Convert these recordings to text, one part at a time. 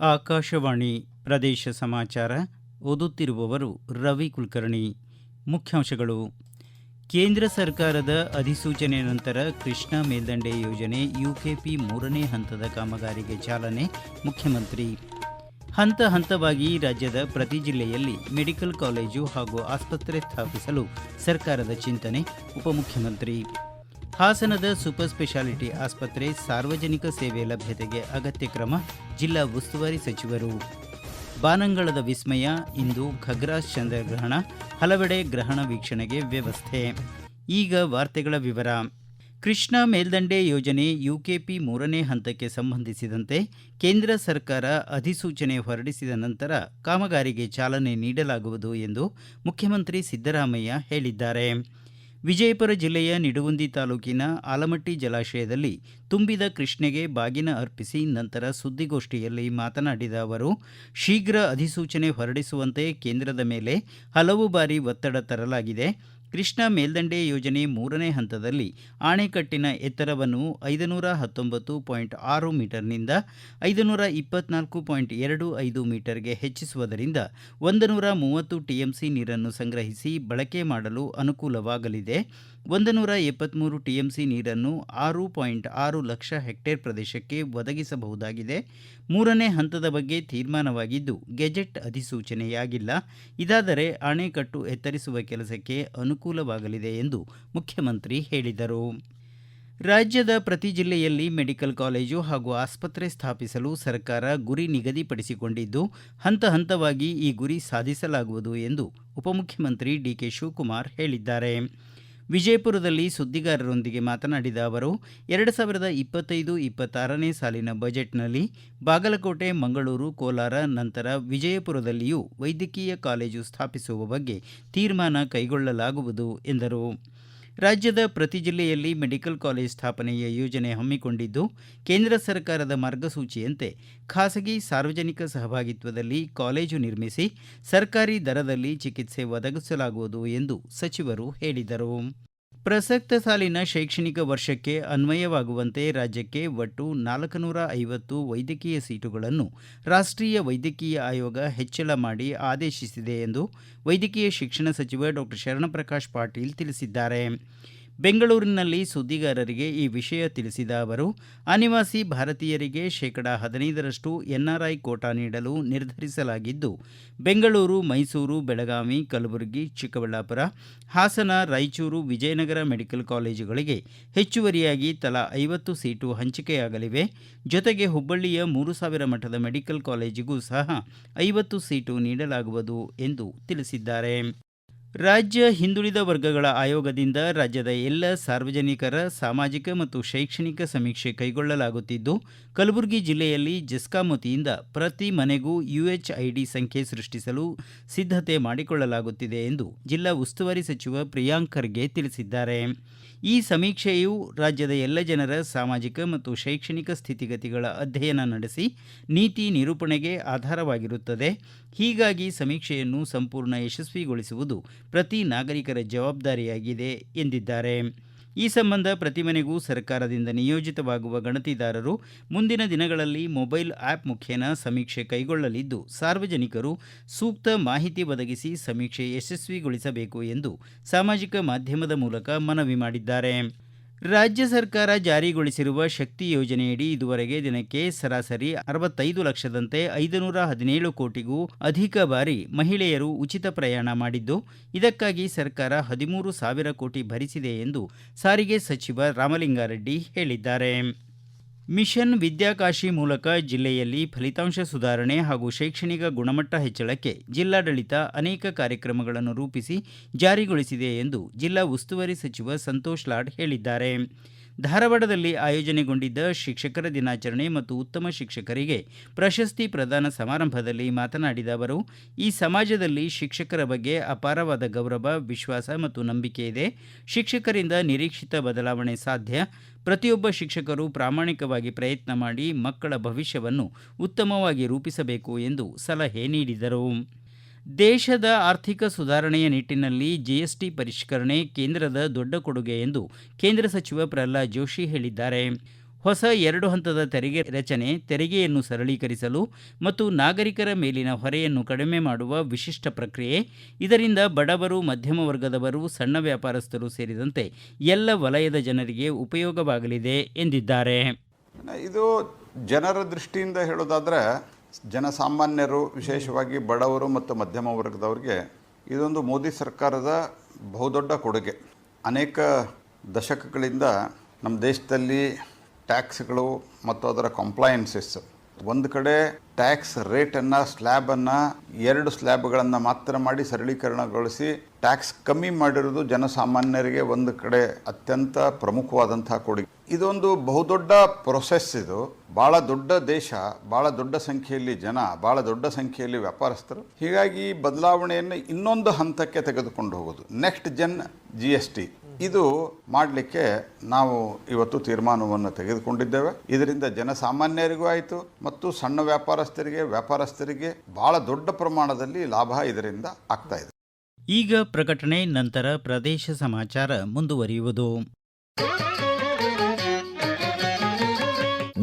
ಆಕಾಶವಾಣಿ ಪ್ರದೇಶ ಸಮಾಚಾರ ಓದುತ್ತಿರುವವರು ರವಿ ಕುಲಕರ್ಣಿ. ಮುಖ್ಯಾಂಶಗಳು. ಕೇಂದ್ರ ಸರ್ಕಾರದ ಅಧಿಸೂಚನೆ ನಂತರ ಕೃಷ್ಣಾ ಮೇಲ್ದಂಡೆ ಯೋಜನೆ ಯುಕೆಪಿ ಮೂರನೇ ಹಂತದ ಕಾಮಗಾರಿಗೆ ಚಾಲನೆ, ಮುಖ್ಯಮಂತ್ರಿ. ಹಂತ ಹಂತವಾಗಿ ರಾಜ್ಯದ ಪ್ರತಿ ಜಿಲ್ಲೆಯಲ್ಲಿ ಮೆಡಿಕಲ್ ಕಾಲೇಜು ಹಾಗೂ ಆಸ್ಪತ್ರೆ ಸ್ಥಾಪಿಸಲು ಸರ್ಕಾರದ ಚಿಂತನೆ, ಉಪಮುಖ್ಯಮಂತ್ರಿ. ಹಾಸನದ ಸೂಪರ್ ಸ್ಪೆಷಾಲಿಟಿ ಆಸ್ಪತ್ರೆ ಸಾರ್ವಜನಿಕ ಸೇವೆ ಲಭ್ಯತೆಗೆ ಅಗತ್ಯ ಕ್ರಮ ಜಿಲ್ಲಾ ಉಸ್ತುವಾರಿ ಸಚಿವರು. ಬಾನಂಗಳದ ವಿಸ್ಮಯ, ಇಂದು ಖಗ್ರಾಸ್ ಚಂದ್ರಗ್ರಹಣ, ಹಲವೆಡೆ ಗ್ರಹಣ ವೀಕ್ಷಣೆಗೆ ವ್ಯವಸ್ಥೆ. ಈಗ ವಾರ್ತೆಗಳ ವಿವರ. ಕೃಷ್ಣಾ ಮೇಲ್ದಂಡೆ ಯೋಜನೆ ಯುಕೆಪಿ ಮೂರನೇ ಹಂತಕ್ಕೆ ಸಂಬಂಧಿಸಿದಂತೆ ಕೇಂದ್ರ ಸರ್ಕಾರ ಅಧಿಸೂಚನೆ ಹೊರಡಿಸಿದ ನಂತರ ಕಾಮಗಾರಿಗೆ ಚಾಲನೆ ನೀಡಲಾಗುವುದು ಎಂದು ಮುಖ್ಯಮಂತ್ರಿ ಸಿದ್ದರಾಮಯ್ಯ ಹೇಳಿದ್ದಾರೆ. ವಿಜಯಪುರ ಜಿಲ್ಲೆಯ ನಿಡುಗುಂದಿ ತಾಲೂಕಿನ ಆಲಮಟ್ಟಿ ಜಲಾಶಯದಲ್ಲಿ ತುಂಬಿದ ಕೃಷ್ಣೆಗೆ ಬಾಗಿನ ಅರ್ಪಿಸಿ ನಂತರ ಸುದ್ದಿಗೋಷ್ಠಿಯಲ್ಲಿ ಮಾತನಾಡಿದ ಅವರು, ಶೀಘ್ರ ಅಧಿಸೂಚನೆ ಹೊರಡಿಸುವಂತೆ ಕೇಂದ್ರದ ಮೇಲೆ ಹಲವು ಬಾರಿ ಒತ್ತಡ ತರಲಾಗಿದೆ. ಕೃಷ್ಣಾ ಮೇಲ್ದಂಡೆ ಯೋಜನೆ ಮೂರನೇ ಹಂತದಲ್ಲಿ ಆಣೆಕಟ್ಟಿನ ಎತ್ತರವನ್ನು ಐದುನೂರ ಹತ್ತೊಂಬತ್ತು ಪಾಯಿಂಟ್ ಆರು ಮೀಟರ್ನಿಂದ ಐದುನೂರ ಇಪ್ಪತ್ನಾಲ್ಕು ಪಾಯಿಂಟ್ ಎರಡು ಐದು ಮೀಟರ್ಗೆ ಹೆಚ್ಚಿಸುವುದರಿಂದ ಒಂದು ನೂರ ಮೂವತ್ತು ಟಿಎಂಸಿ ನೀರನ್ನು ಸಂಗ್ರಹಿಸಿ ಬಳಕೆ ಮಾಡಲು ಅನುಕೂಲವಾಗಲಿದೆ. ಒಂದು ನೂರ ಎಪ್ಪತ್ಮೂರು ಟಿಎಂಸಿ ನೀರನ್ನು ಆರು ಪಾಯಿಂಟ್ ಆರು ಲಕ್ಷ ಹೆಕ್ಟೇರ್ ಪ್ರದೇಶಕ್ಕೆ ಒದಗಿಸಬಹುದಾಗಿದೆ. ಮೂರನೇ ಹಂತದ ಬಗ್ಗೆ ತೀರ್ಮಾನವಾಗಿದ್ದು, ಗೆಜೆಟ್ ಅಧಿಸೂಚನೆಯಾಗಿಲ್ಲ. ಇದಾದರೆ ಅಣೆಕಟ್ಟು ಎತ್ತರಿಸುವ ಕೆಲಸಕ್ಕೆ ಅನುಕೂಲವಾಗಲಿದೆ ಎಂದು ಮುಖ್ಯಮಂತ್ರಿ ಹೇಳಿದರು. ರಾಜ್ಯದ ಪ್ರತಿ ಜಿಲ್ಲೆಯಲ್ಲಿ ಮೆಡಿಕಲ್ ಕಾಲೇಜು ಹಾಗೂ ಆಸ್ಪತ್ರೆ ಸ್ಥಾಪಿಸಲು ಸರ್ಕಾರ ಗುರಿ ನಿಗದಿಪಡಿಸಿಕೊಂಡಿದ್ದು, ಹಂತ ಹಂತವಾಗಿ ಈ ಗುರಿ ಸಾಧಿಸಲಾಗುವುದು ಎಂದು ಉಪಮುಖ್ಯಮಂತ್ರಿ ಡಿಕೆ ಶಿವಕುಮಾರ್ ಹೇಳಿದ್ದಾರೆ. ವಿಜಯಪುರದಲ್ಲಿ ಸುದ್ದಿಗಾರರೊಂದಿಗೆ ಮಾತನಾಡಿದ ಅವರು, ಎರಡು ಸಾವಿರದ ಇಪ್ಪತ್ತೈದು ಇಪ್ಪತ್ತಾರನೇ ಸಾಲಿನ ಬಜೆಟ್ನಲ್ಲಿ ಬಾಗಲಕೋಟೆ, ಮಂಗಳೂರು, ಕೋಲಾರ, ನಂತರ ವಿಜಯಪುರದಲ್ಲಿಯೂ ವೈದ್ಯಕೀಯ ಕಾಲೇಜು ಸ್ಥಾಪಿಸುವ ಬಗ್ಗೆ ತೀರ್ಮಾನ ಕೈಗೊಳ್ಳಲಾಗುವುದು ಎಂದರು. ರಾಜ್ಯದ ಪ್ರತಿ ಜಿಲ್ಲೆಯಲ್ಲಿ ಮೆಡಿಕಲ್ ಕಾಲೇಜ್ ಸ್ಥಾಪನೆಯ ಯೋಜನೆ ಹಮ್ಮಿಕೊಂಡಿದ್ದು, ಕೇಂದ್ರ ಸರ್ಕಾರದ ಮಾರ್ಗಸೂಚಿಯಂತೆ ಖಾಸಗಿ ಸಾರ್ವಜನಿಕ ಸಹಭಾಗಿತ್ವದಲ್ಲಿ ಕಾಲೇಜು ನಿರ್ಮಿಸಿ ಸರ್ಕಾರಿ ದರದಲ್ಲಿ ಚಿಕಿತ್ಸೆ ಒದಗಿಸಲಾಗುವುದು ಎಂದು ಸಚಿವರು ಹೇಳಿದರು. ಪ್ರಸಕ್ತ ಸಾಲಿನ ಶೈಕ್ಷಣಿಕ ವರ್ಷಕ್ಕೆ ಅನ್ವಯವಾಗುವಂತೆ ರಾಜ್ಯಕ್ಕೆ ಒಟ್ಟು ನಾಲ್ಕುನೂರ ಐವತ್ತು ವೈದ್ಯಕೀಯ ಸೀಟುಗಳನ್ನು ರಾಷ್ಟ್ರೀಯ ವೈದ್ಯಕೀಯ ಆಯೋಗ ಹೆಚ್ಚಳ ಮಾಡಿ ಆದೇಶಿಸಿದೆ ಎಂದು ವೈದ್ಯಕೀಯ ಶಿಕ್ಷಣ ಸಚಿವ ಡಾಕ್ಟರ್ ಶರಣಪ್ರಕಾಶ್ ಪಾಟೀಲ್ ತಿಳಿಸಿದ್ದಾರೆ. ಬೆಂಗಳೂರಿನಲ್ಲಿ ಸುದ್ದಿಗಾರರಿಗೆ ಈ ವಿಷಯ ತಿಳಿಸಿದ ಅವರು, ಅನಿವಾಸಿ ಭಾರತೀಯರಿಗೆ ಶೇಕಡಾ ಹದಿನೈದರಷ್ಟು ಎನ್ಆರ್ಐ ಕೋಟಾ ನೀಡಲು ನಿರ್ಧರಿಸಲಾಗಿದ್ದು, ಬೆಂಗಳೂರು, ಮೈಸೂರು, ಬೆಳಗಾವಿ, ಕಲಬುರಗಿ, ಚಿಕ್ಕಬಳ್ಳಾಪುರ, ಹಾಸನ, ರಾಯಚೂರು, ವಿಜಯನಗರ ಮೆಡಿಕಲ್ ಕಾಲೇಜುಗಳಿಗೆ ಹೆಚ್ಚುವರಿಯಾಗಿ ತಲಾ ಐವತ್ತು ಸೀಟು ಹಂಚಿಕೆಯಾಗಲಿವೆ. ಜೊತೆಗೆ ಹುಬ್ಬಳ್ಳಿಯ ಮೂರು ಸಾವಿರ ಮಠದ ಮೆಡಿಕಲ್ ಕಾಲೇಜಿಗೂ ಸಹ ಐವತ್ತು ಸೀಟು ನೀಡಲಾಗುವುದು ಎಂದು ತಿಳಿಸಿದ್ದಾರೆ. ರಾಜ್ಯ ಹಿಂದುಳಿದ ವರ್ಗಗಳ ಆಯೋಗದಿಂದ ರಾಜ್ಯದ ಎಲ್ಲ ಸಾರ್ವಜನಿಕರ ಸಾಮಾಜಿಕ ಮತ್ತು ಶೈಕ್ಷಣಿಕ ಸಮೀಕ್ಷೆ ಕೈಗೊಳ್ಳಲಾಗುತ್ತಿದ್ದು, ಕಲಬುರಗಿ ಜಿಲ್ಲೆಯಲ್ಲಿ ಜೆಸ್ಕಾಂ ವತಿಯಿಂದ ಪ್ರತಿ ಮನೆಗೂ ಯುಎಚ್ಐಡಿ ಸಂಖ್ಯೆ ಸೃಷ್ಟಿಸಲು ಸಿದ್ಧತೆ ಮಾಡಿಕೊಳ್ಳಲಾಗುತ್ತಿದೆ ಎಂದು ಜಿಲ್ಲಾ ಉಸ್ತುವಾರಿ ಸಚಿವ ಪ್ರಿಯಾಂಕ್ ಖರ್ಗೆ ತಿಳಿಸಿದ್ದಾರೆ. ಈ ಸಮೀಕ್ಷೆಯು ರಾಜ್ಯದ ಎಲ್ಲ ಜನರ ಸಾಮಾಜಿಕ ಮತ್ತು ಶೈಕ್ಷಣಿಕ ಸ್ಥಿತಿಗತಿಗಳ ಅಧ್ಯಯನ ನಡೆಸಿ ನೀತಿ ನಿರೂಪಣೆಗೆ ಆಧಾರವಾಗಿರುತ್ತದೆ. ಹೀಗಾಗಿ ಸಮೀಕ್ಷೆಯನ್ನು ಸಂಪೂರ್ಣ ಯಶಸ್ವಿಗೊಳಿಸುವುದು ಪ್ರತಿ ನಾಗರಿಕರ ಜವಾಬ್ದಾರಿಯಾಗಿದೆ ಎಂದಿದ್ದಾರೆ. ಈ ಸಂಬಂಧ ಪ್ರತಿ ಮನೆಗೂ ಸರ್ಕಾರದಿಂದ ನಿಯೋಜಿತವಾಗುವ ಗಣತಿದಾರರು ಮುಂದಿನ ದಿನಗಳಲ್ಲಿ ಮೊಬೈಲ್ ಆ್ಯಪ್ ಮುಖೇನ ಸಮೀಕ್ಷೆ ಕೈಗೊಳ್ಳಲಿದ್ದು, ಸಾರ್ವಜನಿಕರು ಸೂಕ್ತ ಮಾಹಿತಿ ಒದಗಿಸಿ ಸಮೀಕ್ಷೆ ಯಶಸ್ವಿಗೊಳಿಸಬೇಕು ಎಂದು ಸಾಮಾಜಿಕ ಮಾಧ್ಯಮದ ಮೂಲಕ ಮನವಿ ಮಾಡಿದ್ದಾರೆ. ರಾಜ್ಯ ಸರ್ಕಾರ ಜಾರಿಗೊಳಿಸಿರುವ ಶಕ್ತಿ ಯೋಜನೆಯಡಿ ಇದುವರೆಗೆ ದಿನಕ್ಕೆ ಸರಾಸರಿ ಅರವತ್ತೈದು ಲಕ್ಷದಂತೆ ಐದುನೂರ ಹದಿನೇಳು ಕೋಟಿಗೂ ಅಧಿಕ ಬಾರಿ ಮಹಿಳೆಯರು ಉಚಿತ ಪ್ರಯಾಣ ಮಾಡಿದ್ದು, ಇದಕ್ಕಾಗಿ ಸರ್ಕಾರ ಹದಿಮೂರು ಸಾವಿರ ಕೋಟಿ ಭರಿಸಿದೆ ಎಂದು ಸಾರಿಗೆ ಸಚಿವ ರಾಮಲಿಂಗಾರೆಡ್ಡಿ ಹೇಳಿದ್ದಾರೆ. ಮಿಷನ್ ವಿದ್ಯಾಕಾಶಿ ಮೂಲಕ ಜಿಲ್ಲೆಯಲ್ಲಿ ಫಲಿತಾಂಶ ಸುಧಾರಣೆ ಹಾಗೂ ಶೈಕ್ಷಣಿಕ ಗುಣಮಟ್ಟ ಹೆಚ್ಚಳಕ್ಕೆ ಜಿಲ್ಲಾಡಳಿತ ಅನೇಕ ಕಾರ್ಯಕ್ರಮಗಳನ್ನು ರೂಪಿಸಿ ಜಾರಿಗೊಳಿಸಿದೆ ಎಂದು ಜಿಲ್ಲಾ ಉಸ್ತುವಾರಿ ಸಚಿವ ಸಂತೋಷ್ ಲಾಡ್ ಹೇಳಿದ್ದಾರೆ. ಧಾರವಾಡದಲ್ಲಿ ಆಯೋಜನೆಗೊಂಡಿದ್ದ ಶಿಕ್ಷಕರ ದಿನಾಚರಣೆ ಮತ್ತು ಉತ್ತಮ ಶಿಕ್ಷಕರಿಗೆ ಪ್ರಶಸ್ತಿ ಪ್ರದಾನ ಸಮಾರಂಭದಲ್ಲಿ ಮಾತನಾಡಿದ ಅವರು, ಈ ಸಮಾಜದಲ್ಲಿ ಶಿಕ್ಷಕರ ಬಗ್ಗೆ ಅಪಾರವಾದ ಗೌರವ, ವಿಶ್ವಾಸ ಮತ್ತು ನಂಬಿಕೆ ಇದೆ. ಶಿಕ್ಷಕರಿಂದ ನಿರೀಕ್ಷಿತ ಬದಲಾವಣೆ ಸಾಧ್ಯ. ಪ್ರತಿಯೊಬ್ಬ ಶಿಕ್ಷಕರು ಪ್ರಾಮಾಣಿಕವಾಗಿ ಪ್ರಯತ್ನ ಮಾಡಿ ಮಕ್ಕಳ ಭವಿಷ್ಯವನ್ನು ಉತ್ತಮವಾಗಿ ರೂಪಿಸಬೇಕು ಎಂದು ಸಲಹೆ ನೀಡಿದರು. ದೇಶದ ಆರ್ಥಿಕ ಸುಧಾರಣೆಯ ನಿಟ್ಟಿನಲ್ಲಿ ಜಿಎಸ್ಟಿ ಪರಿಷ್ಕರಣೆ ಕೇಂದ್ರದ ದೊಡ್ಡ ಕೊಡುಗೆ ಎಂದು ಕೇಂದ್ರ ಸಚಿವ ಪ್ರಹ್ಲಾದ್ ಜೋಶಿ ಹೇಳಿದ್ದಾರೆ. ಹೊಸ ಎರಡು ಹಂತದ ತೆರಿಗೆ ರಚನೆ, ತೆರಿಗೆಯನ್ನು ಸರಳೀಕರಿಸಲು ಮತ್ತು ನಾಗರಿಕರ ಮೇಲಿನ ಹೊರೆಯನ್ನು ಕಡಿಮೆ ಮಾಡುವ ವಿಶಿಷ್ಟ ಪ್ರಕ್ರಿಯೆ, ಇದರಿಂದ ಬಡವರು, ಮಧ್ಯಮ ವರ್ಗದವರು, ಸಣ್ಣ ವ್ಯಾಪಾರಸ್ಥರು ಸೇರಿದಂತೆ ಎಲ್ಲ ವಲಯದ ಜನರಿಗೆ ಉಪಯೋಗವಾಗಲಿದೆ ಎಂದಿದ್ದಾರೆ. ಇದು ಜನರ ದೃಷ್ಟಿಯಿಂದ ಹೇಳೋದಾದರೆ ಜನಸಾಮಾನ್ಯರು, ವಿಶೇಷವಾಗಿ ಬಡವರು ಮತ್ತು ಮಧ್ಯಮ ವರ್ಗದವರಿಗೆ ಇದೊಂದು ಮೋದಿ ಸರ್ಕಾರದ ಬಹುದೊಡ್ಡ ಕೊಡುಗೆ. ಅನೇಕ ದಶಕಗಳಿಂದ ನಮ್ಮ ದೇಶದಲ್ಲಿ ಟ್ಯಾಕ್ಸ್ಗಳು ಮತ್ತು ಅದರ ಕಂಪ್ಲಯನ್ಸಸ್, ಒಂದು ಕಡೆ ಟ್ಯಾಕ್ಸ್ ರೇಟನ್ನು, ಸ್ಲ್ಯಾಬನ್ನು, ಎರಡು ಸ್ಲ್ಯಾಬ್ಗಳನ್ನು ಮಾತ್ರ ಮಾಡಿ ಸರಳೀಕರಣಗೊಳಿಸಿ ಟ್ಯಾಕ್ಸ್ ಕಮ್ಮಿ ಮಾಡಿರೋದು ಜನಸಾಮಾನ್ಯರಿಗೆ ಒಂದು ಕಡೆ ಅತ್ಯಂತ ಪ್ರಮುಖವಾದಂತಹ ಕೊಡುಗೆ. ಇದೊಂದು ಬಹುದೊಡ್ಡ ಪ್ರೊಸೆಸ್ ಇದು. ಭಾಳ ದೊಡ್ಡ ದೇಶ ಭಾಳ ದೊಡ್ಡ ಸಂಖ್ಯೆಯಲ್ಲಿ ಜನ ಭಾಳ ದೊಡ್ಡ ಸಂಖ್ಯೆಯಲ್ಲಿ ವ್ಯಾಪಾರಸ್ಥರು. ಹೀಗಾಗಿ ಈ ಬದಲಾವಣೆಯನ್ನು ಇನ್ನೊಂದು ಹಂತಕ್ಕೆ ತೆಗೆದುಕೊಂಡು ಹೋಗೋದು. Next gen G S T ಇದು ಮಾಡಲಿಕ್ಕೆ ನಾವು ಇವತ್ತು ತೀರ್ಮಾನವನ್ನು ತೆಗೆದುಕೊಂಡಿದ್ದೇವೆ. ಇದರಿಂದ ಜನಸಾಮಾನ್ಯರಿಗೂ ಆಯಿತು ಮತ್ತು ಸಣ್ಣ ವ್ಯಾಪಾರಸ್ಥರಿಗೆ ವ್ಯಾಪಾರಸ್ಥರಿಗೆ ಬಹಳ ದೊಡ್ಡ ಪ್ರಮಾಣದಲ್ಲಿ ಲಾಭ ಇದರಿಂದ ಆಗ್ತಾ ಇದೆ. ಈಗ ಪ್ರಕಟಣೆ, ನಂತರ ಪ್ರದೇಶ ಸಮಾಚಾರ ಮುಂದುವರಿಯುವುದು.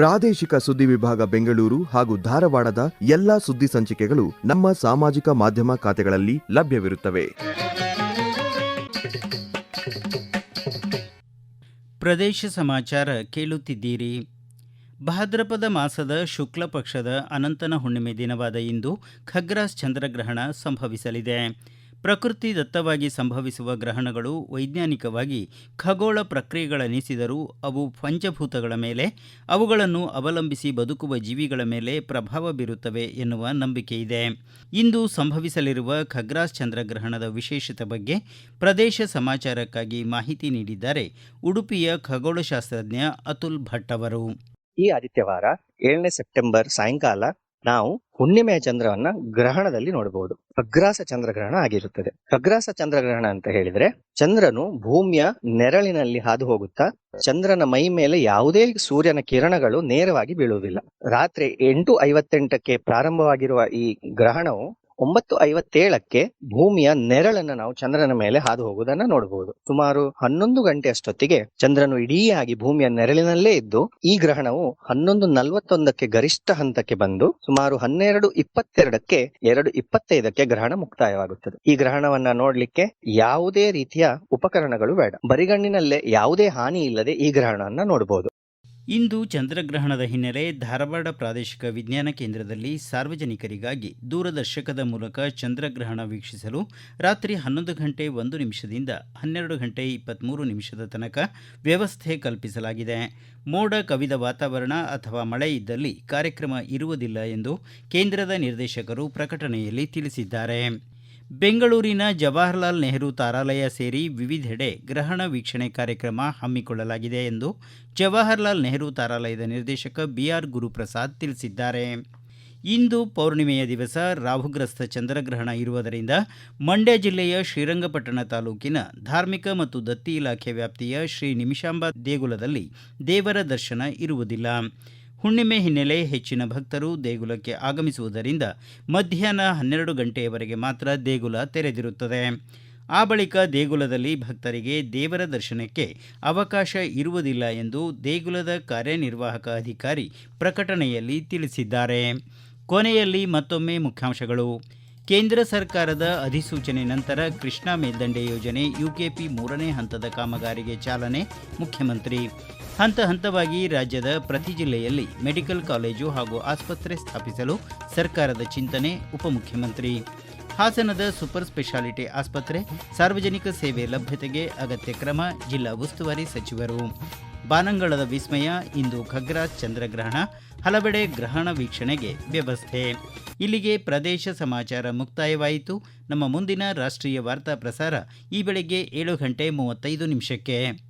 ಪ್ರಾದೇಶಿಕ ಸುದ್ದಿ ವಿಭಾಗ ಬೆಂಗಳೂರು ಹಾಗೂ ಧಾರವಾಡದ ಎಲ್ಲಾ ಸುದ್ದಿ ಸಂಚಿಕೆಗಳು ನಮ್ಮ ಸಾಮಾಜಿಕ ಮಾಧ್ಯಮ ಖಾತೆಗಳಲ್ಲಿ ಲಭ್ಯವಿರುತ್ತವೆ. ಪ್ರದೇಶ ಸಮಾಚಾರ ಕೇಳುತ್ತಿದ್ದೀರಿ. ಭಾದ್ರಪದ ಮಾಸದ ಶುಕ್ಲ ಪಕ್ಷದ ಅನಂತನ ಹುಣ್ಣಿಮೆ ದಿನವಾದ ಇಂದು ಖಗ್ರಾಸ್ ಚಂದ್ರಗ್ರಹಣ ಸಂಭವಿಸಲಿದೆ. ಪ್ರಕೃತಿ ದತ್ತವಾಗಿ ಸಂಭವಿಸುವ ಗ್ರಹಣಗಳು ವೈಜ್ಞಾನಿಕವಾಗಿ ಖಗೋಳ ಪ್ರಕ್ರಿಯೆಗಳೆನಿಸಿದರೂ ಅವು ಪಂಚಭೂತಗಳ ಮೇಲೆ, ಅವುಗಳನ್ನು ಅವಲಂಬಿಸಿ ಬದುಕುವ ಜೀವಿಗಳ ಮೇಲೆ ಪ್ರಭಾವ ಬೀರುತ್ತವೆ ಎನ್ನುವ ಇದೆ. ಇಂದು ಸಂಭವಿಸಲಿರುವ ಖಗ್ರಾಸ್ ಚಂದ್ರಗ್ರಹಣದ ವಿಶೇಷತೆ ಬಗ್ಗೆ ಪ್ರದೇಶ ಸಮಾಚಾರಕ್ಕಾಗಿ ಮಾಹಿತಿ ನೀಡಿದ್ದಾರೆ ಉಡುಪಿಯ ಖಗೋಳಶಾಸ್ತ್ರಜ್ಞ ಅತುಲ್ ಭಟ್ ಅವರು. ಈ ಆದಿತ್ಯವಾರ ಏಳನೇ ಸೆಪ್ಟೆಂಬರ್ ಸಾಯಂಕಾಲ ನಾವು ಹುಣ್ಣಿಮೆಯ ಚಂದ್ರವನ್ನ ಗ್ರಹಣದಲ್ಲಿ ನೋಡಬಹುದು ಅಗ್ರಾಸ ಚಂದ್ರಗ್ರಹಣ ಆಗಿರುತ್ತದೆ. ಅಗ್ರಾಸ ಚಂದ್ರಗ್ರಹಣ ಅಂತ ಹೇಳಿದ್ರೆ ಚಂದ್ರನು ಭೂಮಿಯ ನೆರಳಿನಲ್ಲಿ ಹಾದು ಹೋಗುತ್ತಾ ಚಂದ್ರನ ಮೈ ಮೇಲೆ ಯಾವುದೇ ಸೂರ್ಯನ ಕಿರಣಗಳು ನೇರವಾಗಿ ಬೀಳುವುದಿಲ್ಲ. ರಾತ್ರಿ ಎಂಟು ಐವತ್ತೆಂಟಕ್ಕೆ ಪ್ರಾರಂಭವಾಗಿರುವ ಈ ಗ್ರಹಣವು ಒಂಬತ್ತು ಐವತ್ತೇಳಕ್ಕೆ ಭೂಮಿಯ ನೆರಳನ್ನು ನಾವು ಚಂದ್ರನ ಮೇಲೆ ಹಾದು ಹೋಗುವುದನ್ನು ನೋಡಬಹುದು ಸುಮಾರು ಹನ್ನೊಂದು ಗಂಟೆ ಅಷ್ಟೊತ್ತಿಗೆ ಚಂದ್ರನು ಇಡೀಯಾಗಿ ಭೂಮಿಯ ನೆರಳಿನಲ್ಲೇ ಇದ್ದು, ಈ ಗ್ರಹಣವು ಹನ್ನೊಂದು ನಲವತ್ತೊಂದಕ್ಕೆ ಗರಿಷ್ಠ ಹಂತಕ್ಕೆ ಬಂದು, ಸುಮಾರು ಹನ್ನೆರಡು ಇಪ್ಪತ್ತೆರಡಕ್ಕೆ, ಎರಡು ಇಪ್ಪತ್ತೈದಕ್ಕೆ ಗ್ರಹಣ ಮುಕ್ತಾಯವಾಗುತ್ತದೆ. ಈ ಗ್ರಹಣವನ್ನ ನೋಡ್ಲಿಕ್ಕೆ ಯಾವುದೇ ರೀತಿಯ ಉಪಕರಣಗಳು ಬೇಡ. ಬರಿಗಣ್ಣಿನಲ್ಲೇ ಯಾವುದೇ ಹಾನಿ ಇಲ್ಲದೆ ಈ ಗ್ರಹಣವನ್ನ ನೋಡಬಹುದು ಇಂದು ಚಂದ್ರಗ್ರಹಣದ ಹಿನ್ನೆಲೆ ಧಾರವಾಡ ಪ್ರಾದೇಶಿಕ ವಿಜ್ಞಾನ ಕೇಂದ್ರದಲ್ಲಿ ಸಾರ್ವಜನಿಕರಿಗಾಗಿ ದೂರದರ್ಶಕದ ಮೂಲಕ ಚಂದ್ರಗ್ರಹಣ ವೀಕ್ಷಿಸಲು ರಾತ್ರಿ ಹನ್ನೊಂದು ಗಂಟೆ ಒಂದು ನಿಮಿಷದಿಂದ ಹನ್ನೆರಡು ಗಂಟೆ ಇಪ್ಪತ್ತ್ಮೂರು ನಿಮಿಷದ ತನಕ ವ್ಯವಸ್ಥೆ ಕಲ್ಪಿಸಲಾಗಿದೆ. ಮೋಡ ಕವಿದ ವಾತಾವರಣ ಅಥವಾ ಮಳೆ ಇದ್ದಲ್ಲಿ ಕಾರ್ಯಕ್ರಮ ಇರುವುದಿಲ್ಲ ಎಂದು ಕೇಂದ್ರದ ನಿರ್ದೇಶಕರು ಪ್ರಕಟಣೆಯಲ್ಲಿ ತಿಳಿಸಿದ್ದಾರೆ. ಬೆಂಗಳೂರಿನ ಜವಾಹರಲಾಲ್ ನೆಹರು ತಾರಾಲಯ ಸೇರಿ ವಿವಿಧೆಡೆ ಗ್ರಹಣ ವೀಕ್ಷಣೆ ಕಾರ್ಯಕ್ರಮ ಹಮ್ಮಿಕೊಳ್ಳಲಾಗಿದೆ ಎಂದು ಜವಾಹರಲಾಲ್ ನೆಹರು ತಾರಾಲಯದ ನಿರ್ದೇಶಕ ಬಿಆರ್ ಗುರುಪ್ರಸಾದ್ ತಿಳಿಸಿದ್ದಾರೆ. ಇಂದು ಪೌರ್ಣಿಮೆಯ ದಿವಸ ರಾಹುಗ್ರಸ್ತ ಚಂದ್ರಗ್ರಹಣ ಇರುವುದರಿಂದ ಮಂಡ್ಯ ಜಿಲ್ಲೆಯ ಶ್ರೀರಂಗಪಟ್ಟಣ ತಾಲೂಕಿನ ಧಾರ್ಮಿಕ ಮತ್ತು ದತ್ತಿ ಇಲಾಖೆ ವ್ಯಾಪ್ತಿಯ ಶ್ರೀ ನಿಮಿಷಾಂಬ ದೇಗುಲದಲ್ಲಿ ದೇವರ ದರ್ಶನ ಇರುವುದಿಲ್ಲ. ಹುಣ್ಣಿಮೆ ಹಿನ್ನೆಲೆ ಹೆಚ್ಚಿನ ಭಕ್ತರು ದೇಗುಲಕ್ಕೆ ಆಗಮಿಸುವುದರಿಂದ ಮಧ್ಯಾಹ್ನ ಹನ್ನೆರಡು ಗಂಟೆಯವರೆಗೆ ಮಾತ್ರ ದೇಗುಲ ತೆರೆದಿರುತ್ತದೆ. ಆ ಬಳಿಕ ದೇಗುಲದಲ್ಲಿ ಭಕ್ತರಿಗೆ ದೇವರ ದರ್ಶನಕ್ಕೆ ಅವಕಾಶ ಇರುವುದಿಲ್ಲ ಎಂದು ದೇಗುಲದ ಕಾರ್ಯನಿರ್ವಾಹಕ ಅಧಿಕಾರಿ ಪ್ರಕಟಣೆಯಲ್ಲಿ ತಿಳಿಸಿದ್ದಾರೆ. ಕೊನೆಯಲ್ಲಿ ಮತ್ತೊಮ್ಮೆ ಮುಖ್ಯಾಂಶಗಳು. ಕೇಂದ್ರ ಸರ್ಕಾರದ ಅಧಿಸೂಚನೆ ನಂತರ ಕೃಷ್ಣಾ ಮೇಲ್ದಂಡೆ ಯೋಜನೆ ಯುಕೆಪಿ ಮೂರನೇ ಹಂತದ ಕಾಮಗಾರಿಗೆ ಚಾಲನೆ, ಮುಖ್ಯಮಂತ್ರಿ. ಹಂತ ಹಂತವಾಗಿ ರಾಜ್ಯದ ಪ್ರತಿ ಜಿಲ್ಲೆಯಲ್ಲಿ ಮೆಡಿಕಲ್ ಕಾಲೇಜು ಹಾಗೂ ಆಸ್ಪತ್ರೆ ಸ್ಥಾಪಿಸಲು ಸರ್ಕಾರದ ಚಿಂತನೆ, ಉಪಮುಖ್ಯಮಂತ್ರಿ. ಹಾಸನದ ಸೂಪರ್ ಸ್ಪೆಷಾಲಿಟಿ ಆಸ್ಪತ್ರೆ, ಸಾರ್ವಜನಿಕ ಸೇವೆ ಲಭ್ಯತೆಗೆ ಅಗತ್ಯ ಕ್ರಮ, ಜಿಲ್ಲಾ ಉಸ್ತುವಾರಿ ಸಚಿವರು. ಬಾನಂಗಳದ ವಿಸ್ಮಯ, ಇಂದು ಖಗ್ರಾಸ್ ಚಂದ್ರಗ್ರಹಣ, ಹಲವೆಡೆ ಗ್ರಹಣ ವೀಕ್ಷಣೆಗೆ ವ್ಯವಸ್ಥೆ. ಇಲ್ಲಿಗೆ ಪ್ರದೇಶ ಸಮಾಚಾರ ಮುಕ್ತಾಯವಾಯಿತು. ನಮ್ಮ ಮುಂದಿನ ರಾಷ್ಟ್ರೀಯ ವಾರ್ತಾ ಪ್ರಸಾರ ಈ ಬೆಳಗ್ಗೆ ಏಳು ಗಂಟೆ ಮೂವತ್ತೈದು ನಿಮಿಷಕ್ಕೆ.